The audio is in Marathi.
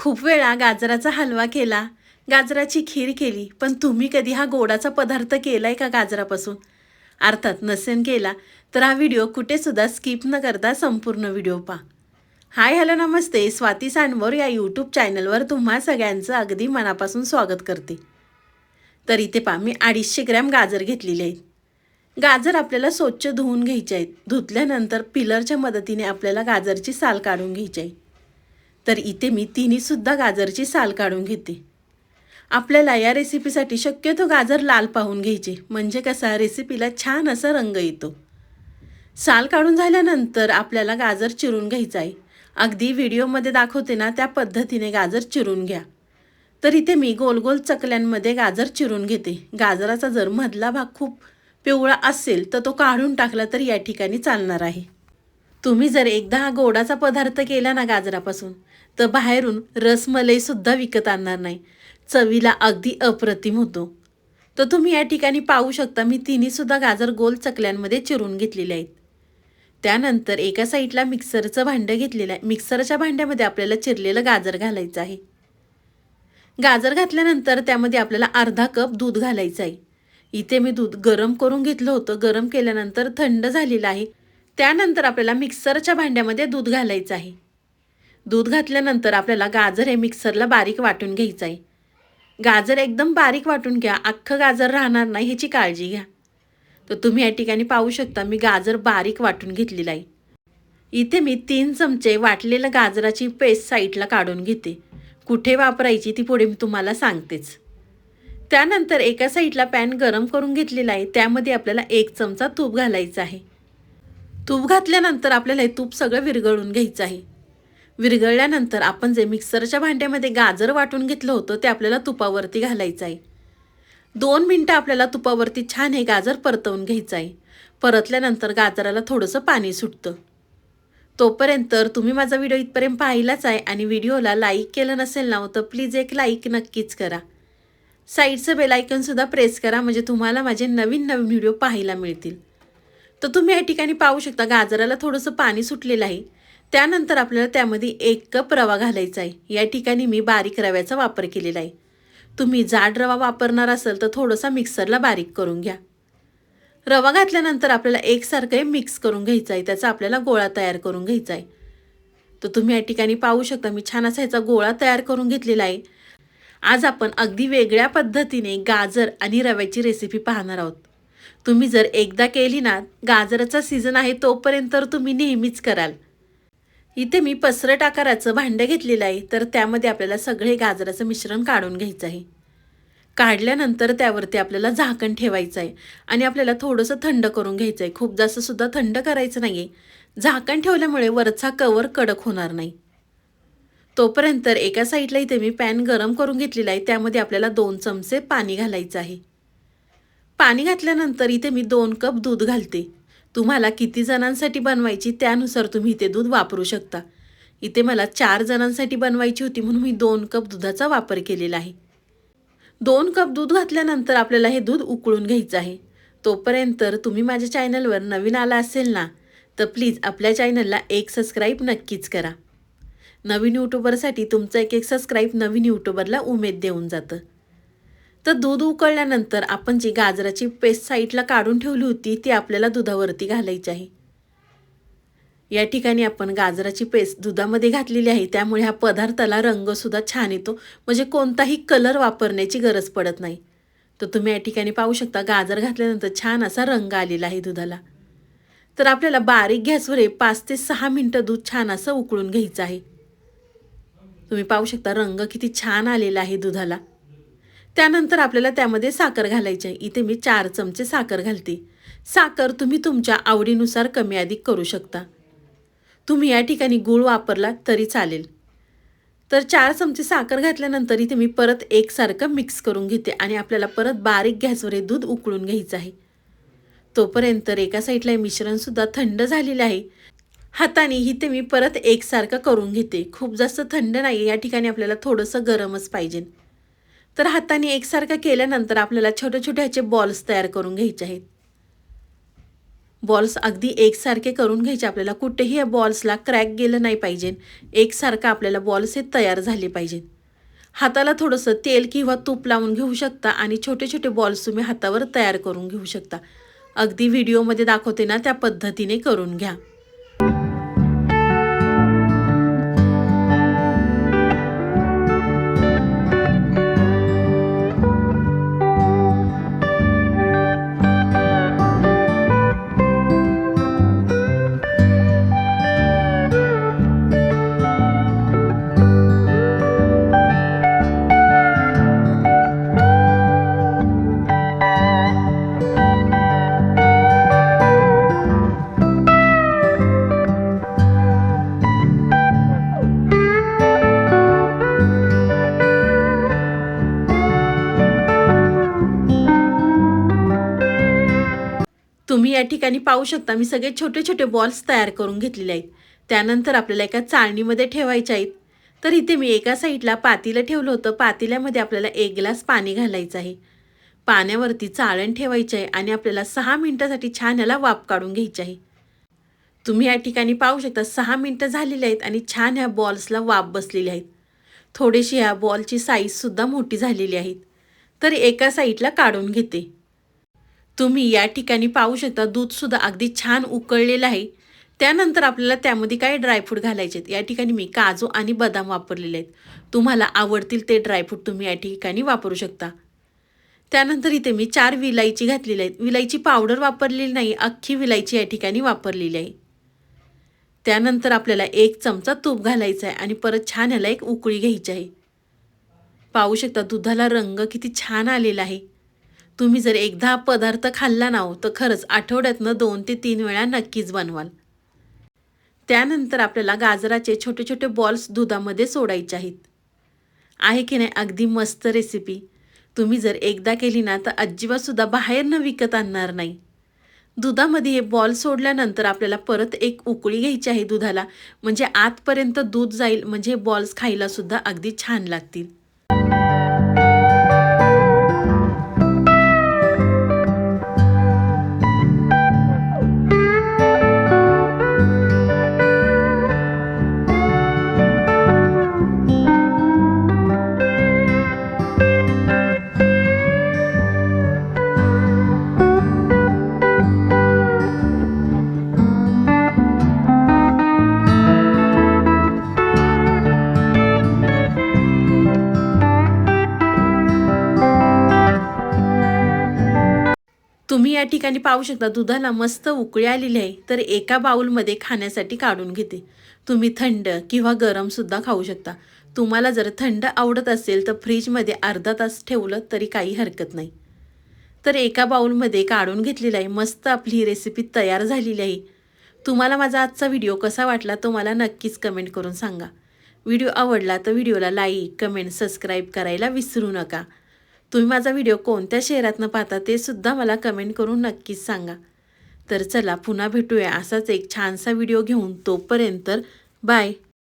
खूप वेळा गाजराचा हलवा केला. गाजराची खीर केली पण तुम्ही कधी हा गोडाचा पदार्थ केलाय का गाजरापासून? अर्थात नसेन केला तर हा व्हिडिओ कुठेसुद्धा स्किप न करता संपूर्ण व्हिडिओ पहा. हाय हॅलो नमस्ते. स्वाती सानवर या यूट्यूब चॅनलवर तुम्हा सगळ्यांचं अगदी मनापासून स्वागत करते. तर इथे पहा मी अडीचशे ग्रॅम गाजर घेतलेले आहेत. गाजर आपल्याला स्वच्छ धुवून घ्यायचे आहेत. धुतल्यानंतर पिलरच्या मदतीने आपल्याला गाजरची साल काढून घ्यायची आहे. तर इथे मी तिन्हीसुद्धा गाजरची साल काढून घेते. आपल्याला या रेसिपीसाठी शक्यतो गाजर लाल पाहून घ्यायचे. म्हणजे कसा रेसिपीला छान असा रंग येतो. साल काढून झाल्यानंतर आपल्याला गाजर चिरून घ्यायचं आहे. अगदी व्हिडिओमध्ये दाखवते ना त्या पद्धतीने गाजर चिरून घ्या. तर इथे मी गोल गोल चकल्यांमध्ये गाजर चिरून घेते. गाजराचा जर मधला भाग खूप पिवळा असेल तर तो काढून टाकला तर या ठिकाणी चालणार आहे. तुम्ही जर एकदा हा गोडाचा पदार्थ केला ना गाजरापासून तर बाहेरून रसमलईसुद्धा विकत आणणार नाही. चवीला अगदी अप्रतिम होतो. तर तुम्ही या ठिकाणी पाहू शकता मी तिन्हीसुद्धा गाजर गोल चकल्यांमध्ये चिरून घेतलेले आहेत. त्यानंतर एका साईडला मिक्सरचं भांडं घेतलेलं आहे. मिक्सरच्या भांड्यामध्ये आपल्याला चिरलेलं गाजर घालायचं आहे. गाजर घातल्यानंतर त्यामध्ये आपल्याला अर्धा कप दूध घालायचं आहे. इथे मी दूध गरम करून घेतलं होतं. गरम केल्यानंतर थंड झालेलं आहे. त्यानंतर आपल्याला मिक्सरच्या भांड्यामध्ये दूध घालायचं आहे. दूध घातल्यानंतर आपल्याला गाजर हे मिक्सरला बारीक वाटून घ्यायचं आहे. गाजर एकदम बारीक वाटून घ्या अख्खं गाजर राहणार नाही ह्याची काळजी घ्या. तर तुम्ही या ठिकाणी पाहू शकता मी गाजर बारीक वाटून घेतलेलं आहे. इथे मी तीन चमचे वाटलेलं गाजराची पेस्ट साईडला काढून घेते. कुठे वापरायची ती पुढे मी तुम्हाला सांगतेच. त्यानंतर एका साईडला पॅन गरम करून घेतलेला आहे त्यामध्ये आपल्याला एक चमचा तूप घालायचं आहे. तूप घातल्यानंतर आपल्याला हे तूप सगळं विरघळून घ्यायचं आहे. विरघळल्यानंतर आपण जे मिक्सरच्या भांड्यामध्ये गाजर वाटून घेतलं होतं ते आपल्याला तुपावरती घालायचं आहे. दोन मिनटं आपल्याला तुपावरती छान हे गाजर परतवून घ्यायचं आहे. परतल्यानंतर गाजराला थोडंसं पाणी सुटतं. तोपर्यंत तुम्ही माझा व्हिडिओ इथपर्यंत पाहिलाच आहे आणि व्हिडिओला लाईक केलं नसेल ना हो, तर प्लीज एक लाईक नक्कीच करा. साईडचं बेलायकनसुद्धा प्रेस करा म्हणजे तुम्हाला माझे नवीन नवीन व्हिडिओ पाहायला मिळतील. तर तुम्ही या ठिकाणी पाहू शकता गाजराला थोडंसं पाणी सुटलेलं आहे. त्यानंतर आपल्याला त्यामध्ये एक कप रवा घालायचा आहे. या ठिकाणी मी बारीक रव्याचा वापर केलेला आहे. तुम्ही जाड रवा वापरणार असाल तर थोडासा मिक्सरला बारीक करून घ्या. रवा घातल्यानंतर आपल्याला एकसारखं हे मिक्स करून घ्यायचं आहे. त्याचा आपल्याला गोळा तयार करून घ्यायचा आहे. तर तुम्ही या ठिकाणी पाहू शकता मी छान असा ह्याचा गोळा तयार करून घेतलेला आहे. आज आपण अगदी वेगळ्या पद्धतीने गाजर आणि रव्याची रेसिपी पाहणार आहोत. तुम्ही जर एकदा केली ना गाजराचा सीझन आहे तोपर्यंत तर तुम्ही नेहमीच कराल. इथे मी पसरट आकाराचं भांडं घेतलेलं आहे तर त्यामध्ये आपल्याला सगळे गाजराचं मिश्रण काढून घ्यायचं आहे. काढल्यानंतर त्यावरती आपल्याला झाकण ठेवायचं आहे आणि आपल्याला थोडंसं थंड करून घ्यायचं आहे. खूप जास्त सुद्धा थंड करायचं नाही आहे झाकण ठेवल्यामुळे वरचा कवर कडक होणार नाही. तोपर्यंत एका साईडला इथे मी पॅन गरम करून घेतलेला आहे. त्यामध्ये आपल्याला दोन चमचे पाणी घालायचं आहे. पाणी घातल्यानंतर इथे मी दोन कप दूध घालते. तुम्हाला किती जणांसाठी बनवायची त्यानुसार तुम्ही इथे दूध वापरू शकता. इथे मला चार जणांसाठी बनवायची होती म्हणून मी दोन कप दुधाचा वापर केलेला आहे. दोन कप दूध घातल्यानंतर आपल्याला हे दूध उकळून घ्यायचं आहे. तोपर्यंत तुम्ही माझ्या चॅनलवर नवीन आला असेल ना तर प्लीज आपल्या चॅनलला एक सबस्क्राईब नक्कीच करा. नवीन यूट्यूबरसाठी तुमचं एक एक सबस्क्राईब नवीन यूट्यूबरला उमेद देऊन जातं. तर दूध उकळल्यानंतर आपण जी गाजराची पेस्ट साईडला काढून ठेवली होती ती आपल्याला दुधावरती घालायची आहे. या ठिकाणी आपण गाजराची पेस्ट दुधामध्ये घातलेली आहे. त्यामुळे ह्या पदार्थाला रंगसुद्धा छान येतो. म्हणजे कोणताही कलर वापरण्याची गरज पडत नाही. तर तुम्ही या ठिकाणी पाहू शकता गाजर घातल्यानंतर छान असा रंग आलेला आहे दुधाला. तर आपल्याला बारीक गॅसवर हे पाच ते सहा मिनटं दूध छान असं उकळून घ्यायचं आहे. तुम्ही पाहू शकता रंग किती छान आलेला आहे दुधाला. त्यानंतर आपल्याला त्यामध्ये साखर घालायची आहे. इथे मी चार चमचे साखर घालते. साखर तुम्ही तुमच्या आवडीनुसार कमी अधिक करू शकता. तुम्ही या ठिकाणी गूळ वापरला तरी चालेल. तर चार चमचे साखर घातल्यानंतर इथे मी परत एकसारखं मिक्स करून घेते आणि आपल्याला परत बारीक गॅसवर हे दूध उकळून घ्यायचं आहे. तोपर्यंत एका साईडला हे मिश्रणसुद्धा थंड झालेलं आहे. हाताने इथे मी परत एकसारखं करून घेते. खूप जास्त थंड नाही या ठिकाणी आपल्याला थोडंसं गरमच पाहिजे. तर हाताने एकसारखं केल्यानंतर आपल्याला छोटे छोटे ह्याचे बॉल्स तयार करून घ्यायचे आहेत. बॉल्स अगदी एकसारखे करून घ्यायचे. आपल्याला कुठेही या बॉल्सला क्रॅक गेलं नाही पाहिजे. एकसारखं आपल्याला बॉल्स हे तयार झाले पाहिजेत हाताला थोडंसं तेल किंवा तूप लावून घेऊ शकता आणि छोटे छोटे बॉल्स तुम्ही हातावर तयार करून घेऊ शकता. अगदी व्हिडिओमध्ये दाखवते ना त्या पद्धतीने करून घ्या. तुम्ही या ठिकाणी पाहू शकता मी सगळे छोटे छोटे बॉल्स तयार करून घेतलेले आहेत. त्यानंतर आपल्याला एका चाळणीमध्ये ठेवायचे आहेत. तर इथे मी एका साईडला पातीलं ठेवलं होतं. पातेल्यामध्ये आपल्याला एक ग्लास पाणी घालायचं आहे. पाण्यावरती चाळण ठेवायचं आहे आणि आपल्याला सहा मिनटासाठी छान याला वाफ काढून घ्यायची आहे. तुम्ही या ठिकाणी पाहू शकता सहा मिनटं झालेली आहेत आणि छान ह्या बॉल्सला वाफ बसलेली आहेत. थोडीशी ह्या बॉलची साईजसुद्धा मोठी झालेली आहेत तर एका साईडला काढून घेते. तुम्ही या ठिकाणी पाहू शकता दूधसुद्धा अगदी छान उकळलेलं आहे. त्यानंतर आपल्याला त्यामध्ये काही ड्रायफ्रूट घालायचे आहेत? या ठिकाणी मी काजू आणि बदाम वापरलेले आहेत. तुम्हाला आवडतील ते ड्रायफ्रूट तुम्ही या ठिकाणी वापरू शकता. त्यानंतर इथे मी चार विलायची घातलेली आहेत. विलायची पावडर वापरलेली नाही अख्खी विलायची या ठिकाणी वापरलेली आहे. त्यानंतर आपल्याला एक चमचा तूप घालायचा आहे आणि परत छान ह्याला एक उकळी घ्यायची आहे. पाहू शकता दुधाला रंग किती छान आलेला आहे. तुम्ही जर एकदा हा पदार्थ खाल्ला ना हो तर खरंच आठवड्यातनं दोन ते तीन वेळा नक्कीच बनवाल. त्यानंतर आपल्याला गाजराचे छोटे छोटे बॉल्स दुधामध्ये सोडायचे आहेत. आहे की नाही अगदी मस्त रेसिपी तुम्ही जर एकदा केली ना तर अजिबातसुद्धा बाहेरनं विकत आणणार नाही. दुधामध्ये हे बॉल सोडल्यानंतर आपल्याला परत एक उकळी घ्यायची आहे दुधाला. म्हणजे आतपर्यंत दूध जाईल म्हणजे बॉल्स खायलासुद्धा अगदी छान लागतील. तुम्ही या ठिकाणी पाहू शकता दुधाला मस्त उकळी आलेली आहे. तर एका बाउलमध्ये खाण्यासाठी काढून घेते. तुम्ही थंड किंवा गरमसुद्धा खाऊ शकता. तुम्हाला जर थंड आवडत असेल तर फ्रीजमध्ये अर्धा तास ठेवलं तरी काही हरकत नाही. तर एका बाउलमध्ये काढून घेतलेलं आहे. मस्त आपली ही रेसिपी तयार झालेली आहे. तुम्हाला माझा आजचा व्हिडिओ कसा वाटला तो मला नक्कीच कमेंट करून सांगा. व्हिडिओ आवडला तर व्हिडिओला लाईक कमेंट सबस्क्राईब करायला विसरू नका. तुम्ही माझा व्हिडिओ कोणत्या शहरातनं पाहता ते सुद्धा मला कमेंट करून नक्कीच सांगा. तर चला पुन्हा भेटूया असाच एक छानसा व्हिडिओ घेऊन तोपर्यंत बाय